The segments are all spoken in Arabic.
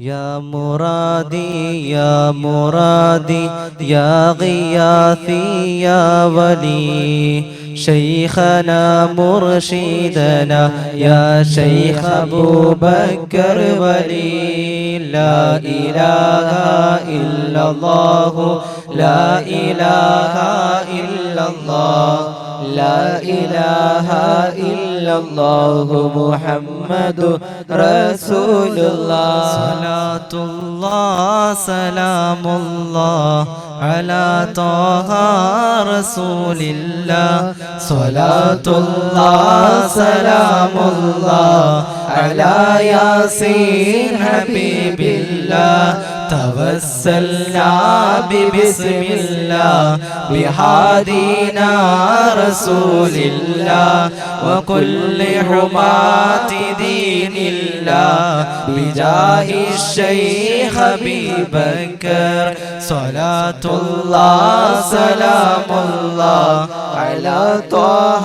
يا مرادي يا مرادي يا غياثي يا ولي. شيخنا مرشدنا يا شيخ أبو بكر ولي. لا إله إلا الله لا إله إلا الله. لا إله إلا الله محمد رسول الله صلاة الله سلام الله على طه رسول الله. صلاة الله سلام الله على ياسين حبيب الله. توسلنا ببسم الله بهادينا رسول الله وكل حماة دين الله بجاه الشيخ أبي بكر صلاة الله سلام الله على طه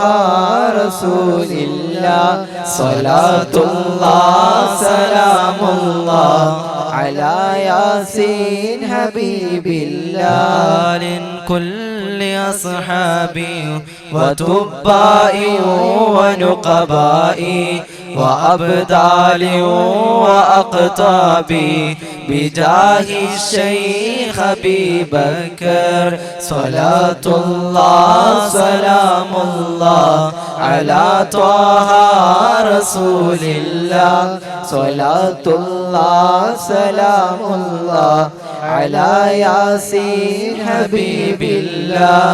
رسول الله. صلاة الله سلام الله على ياسين حبيب الله. كل أصحابي وتبائي ونقبائي وأبدال وأقطابي بجاه الشيخ أبي بكر صلاة الله سلام الله. على طه رسول الله. صلاة الله سلام الله. على ياسين حبيب الله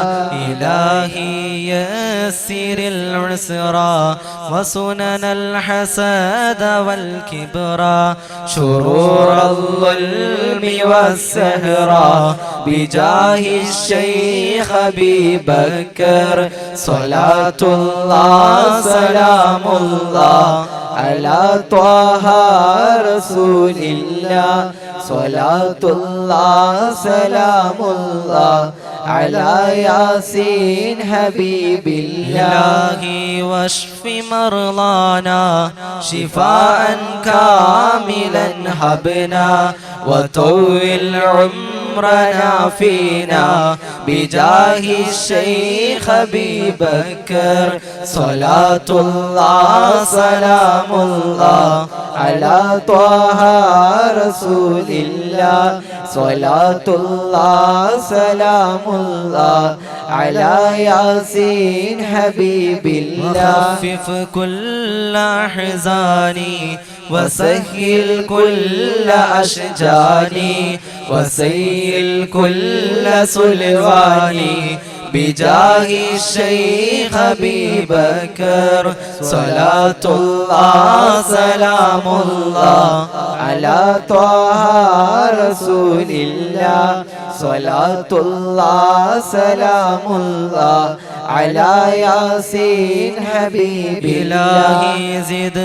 إلهي يسر العسرى وسنن الحسد والكبرى شرور الظلم والسهرى بجاه الشيخ أبي بكر صلاة الله سلام الله على طه رسول الله. صلاة الله سلام الله على ياسين حبيب الله. واشف مرضانا شفاء كاملا هبنا وطول عمرنا فينا. بجاه الشيخ أبي بكر. صلاة الله سلام الله على طه رسول الله. صلاة الله سلام الله على ياسين حبيب الله. وخفف كل أحزاني وسهل كل أشجاني وسيل كل سلواني. بجاه الشيخ أبي بكر صلاة الله سلام الله. على طه رسول الله. صلاة الله سلام الله على ياسين حبيب الله. زد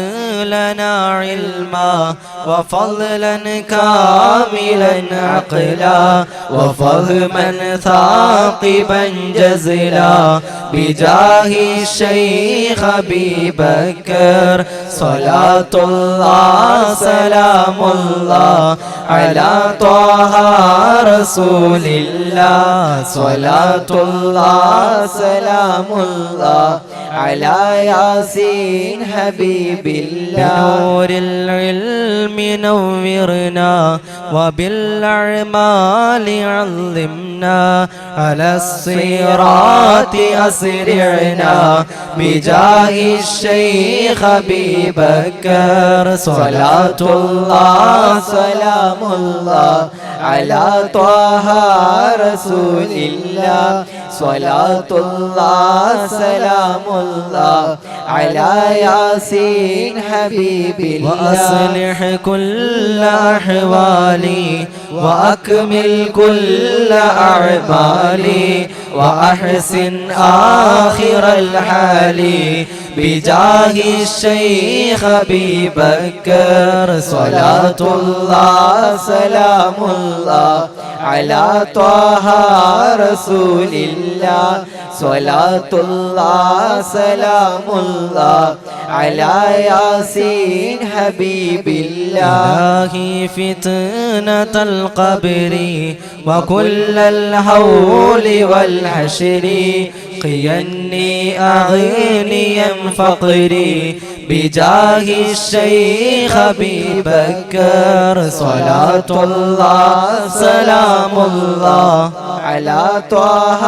لنا علما. وفضلا كاملا عقلا وفهما ثاقبا جزلا بجاه الشيخ أبي بكر صلاة الله سلام الله على طه رسول الله صلاة الله سلام الله على ياسين حبيب الله بنور العلم نورنا وبالأعمال علمنا على الصراط أسرعنا بجاه الشيخ أبي بكر. صلاة الله سلام الله على طه رسول الله. صلاة الله سلام الله على ياسين حبيب الله. وأصلح كل أحوالي وأكمل كل أعمالي وأحسن آخر الحال بجاه الشيخ أبي بكر. صلاة الله سلام الله على طه رسول الله صلاة سلام الله على ياسين حبيب الله فتنة القبر وكل الهول والحشر. قيني أغنيا فقري. بجاه الشيخ أبي بكر صلاة الله سلام الله. على طه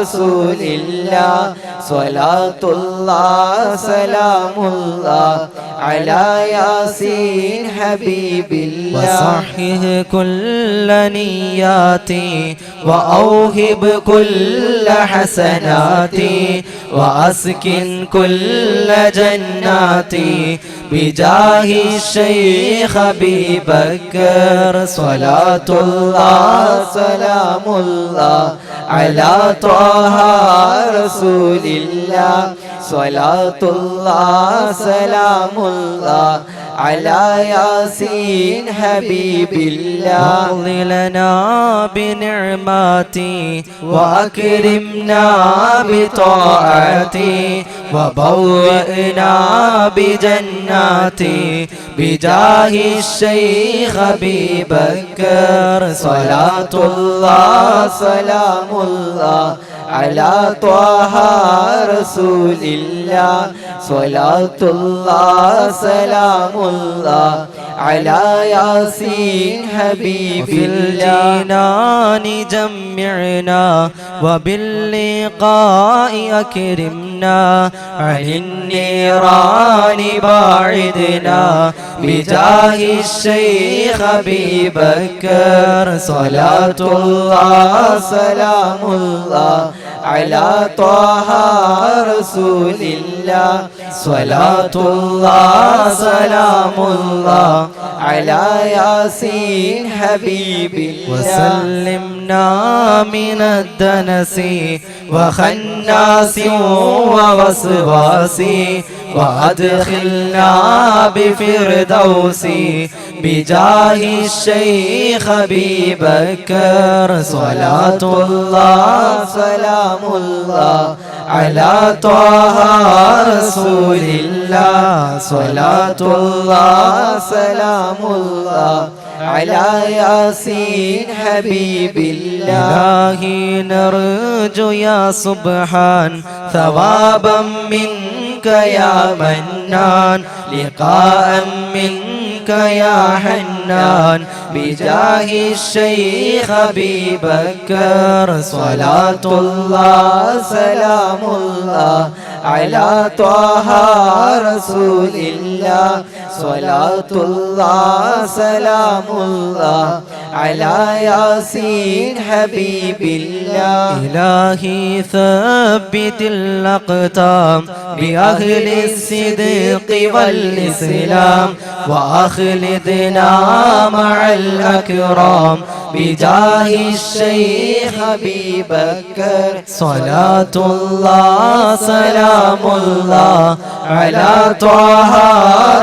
رسول الله صلاة الله سلام الله على ياسين حبيب الله وصحه كل نياتي وأوهب كل حسناتي وأسكن كل جناتي بجاه الشيخ أبي بكر صلاة الله سلام الله على طه رسول الله. صلاة الله سلام الله. على ياسين حبيب الله. واغض لنا بنعماتي وأكرمنا بطاعتي وبوئنا بجناتي بجاه الشيخ أبي بكر. صلاة الله سلام الله على طه رسول الله. صلاة الله سلام الله على ياسين حبيب في الجنان جمعنا وباللقاء أكرمنا. عن النيران باعدنا بجاه الشيخ أبي بكر. صلاة الله سلام الله على طه رسول الله. صلاة الله سلام الله على ياسين حبيب الله وسلمنا من الدنس وخناس ووسواس. وأدخلنا بفردوس. بجاه الشيخ أبي بكر. صلاة الله سلام الله على طه رسول الله. صلاة الله سلام الله على ياسين حبيب الله. نرجو يا سبحان ثوابا منك يا منان لقاء منك يا حنان. بجاه الشيخ أبي بكر صلاة الله سلام الله على طه رسول الله. صلاة الله سلام الله على ياسين حبيب الله إلهي ثبت الأقدام بأهل الصدق والإسلام وأخلدنا مع الأكرام بجاه الشيخ أبي بكر. صلاة الله سلام الله على طه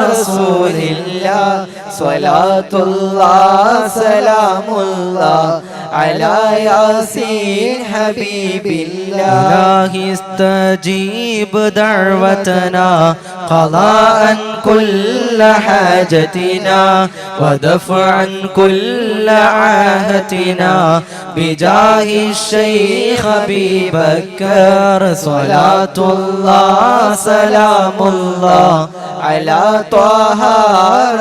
رسول الله. صلاة الله سلام الله على ياسين حبيب الله. استجيب دعوتنا. قضاء كل حاجتنا ودفعا كل عاهتنا بجاه الشيخ أبي بكر صلاة الله سلام الله. على طه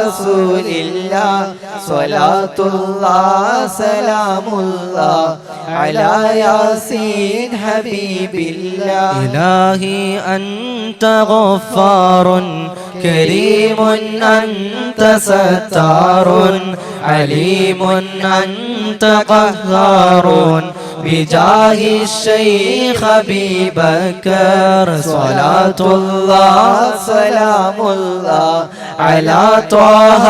رسول الله صلاة الله سلام الله. على ياسين حبيب الله. إلهي أنت غفار. كريم أنت ستار عليم أنت قهار بجاه الشيخ أبي بكر صلاة الله سلام الله على طه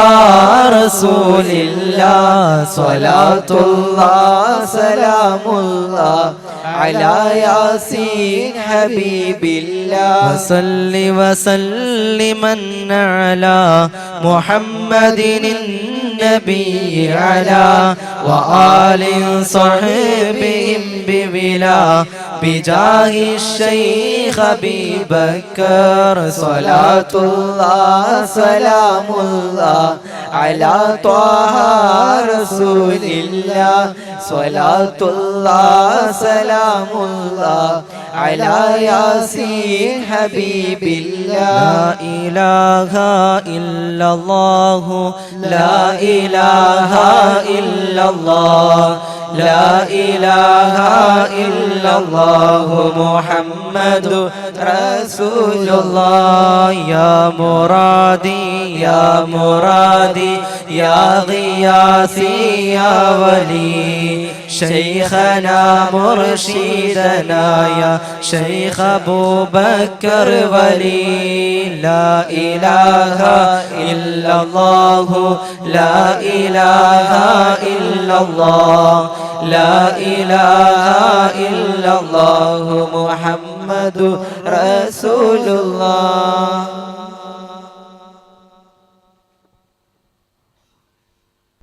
رسول الله صلاة الله سلام الله على ياسين حبيب الله. وصل وسلما على محمد النبي على وآل صحبهم ببلا بجاه الشيخ أبي بكر صلاة الله سلام الله على طه رسول الله. صلاة الله سلام الله على ياسين حبيب الله. لا إله إلا الله لا إله إلا الله لا إله إلا الله. محمد رسول الله. يا مرادي يا مرادي يا غياثي يا ولي. شيخنا مرشدنا يا شيخ أبو بكر ولي. لا إله إلا الله لا إله إلا الله لا إله إلا الله محمد رسول الله.